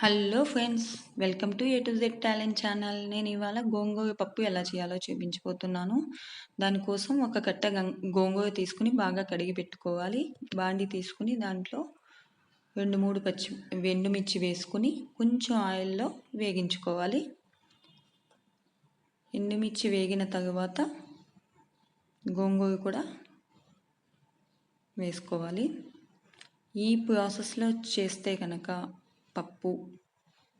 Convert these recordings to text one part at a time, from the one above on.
Hello friends welcome to A to Z talent channel. నేను ఇవాళ గోంగూర పప్పు ఎలా చేయాలో చూపించబోతున్నాను దానికోసం ఒక కట్ట గోంగూర తీసుకుని బాగా కడిగి పెట్టుకోవాలి. బాండి తీసుకుని దాంట్లో రెండు మూడు పచ్చి ఎండుమిర్చి వేసుకుని కొంచెం ఆయిల్లో వేగించుకోవాలి. ఎండుమిర్చి వేగిన తరువాత గోంగూర కూడా వేసుకోవాలి. ఈ ప్రాసెస్లో చేస్తే కనుక పప్పు.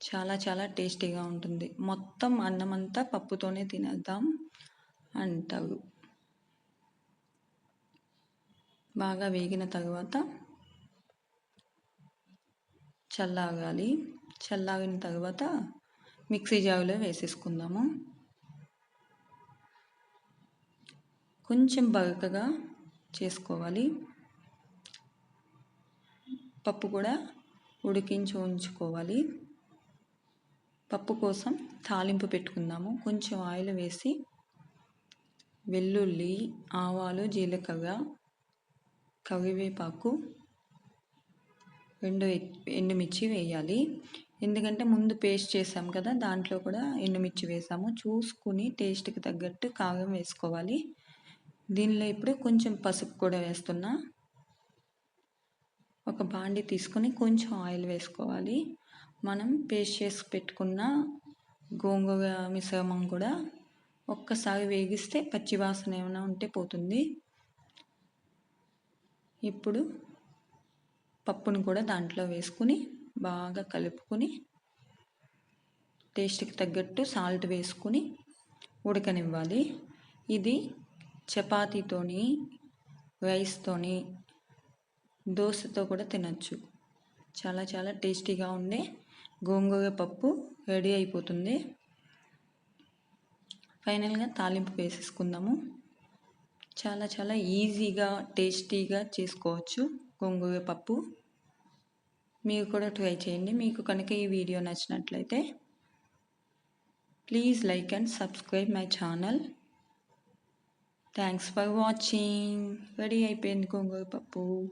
చాలా చాలా టేస్టీగా ఉంటుంది. మొత్తం అన్నం అంతా పప్పుతోనే తినేద్దాం అంటారు. బాగా వేగిన తర్వాత చల్లాగాలి. చల్లాగిన తర్వాత మిక్సీ జావులో వేసేసుకుందాము. కొంచెం బరకగా చేసుకోవాలి. పప్పు కూడా ఉడికించి ఉంచుకోవాలి. పప్పు కోసం తాలింపు పెట్టుకుందాము. కొంచెం ఆయిల్ వేసి వెల్లుల్లి ఆవాలు జీలకర్ర కరివేపాకు రెండు ఎండుమిర్చి వేయాలి. ఎందుకంటే ముందు పేస్ట్ చేసాం కదా దాంట్లో కూడా ఎండుమిర్చి వేసాము. చూసుకుని టేస్ట్కి తగ్గట్టు కారం వేసుకోవాలి. దీనిలో ఇప్పుడు కొంచెం పసుపు కూడా వేస్తున్నా. ఒక బాండి తీసుకొని కొంచెం ఆయిల్ వేసుకోవాలి. మనం పేస్ట్ చేసి పెట్టుకున్న గోంగూర మిశ్రమం కూడా ఒక్కసారి వేగిస్తే పచ్చివాసన ఏమైనా ఉంటే పోతుంది. ఇప్పుడు పప్పును కూడా దాంట్లో వేసుకుని బాగా కలుపుకొని టేస్ట్కి తగ్గట్టు సాల్ట్ వేసుకుని ఉడకనివ్వాలి. ఇది చపాతీతోని రైస్తోని దోశతో కూడా తినచ్చు. చాలా చాలా టేస్టీగా ఉండే గోంగూర పప్పు రెడీ అయిపోతుంది. ఫైనల్గా తాలింపు వేసేసుకుందాము. చాలా చాలా ఈజీగా టేస్టీగా చేసుకోవచ్చు గోంగూర పప్పు. మీరు కూడా ట్రై చేయండి. మీకు కనుక ఈ వీడియో నచ్చినట్లయితే please like and subscribe my channel. Thanks for watching. Ready అయిపోయింది గోంగూర పప్పు.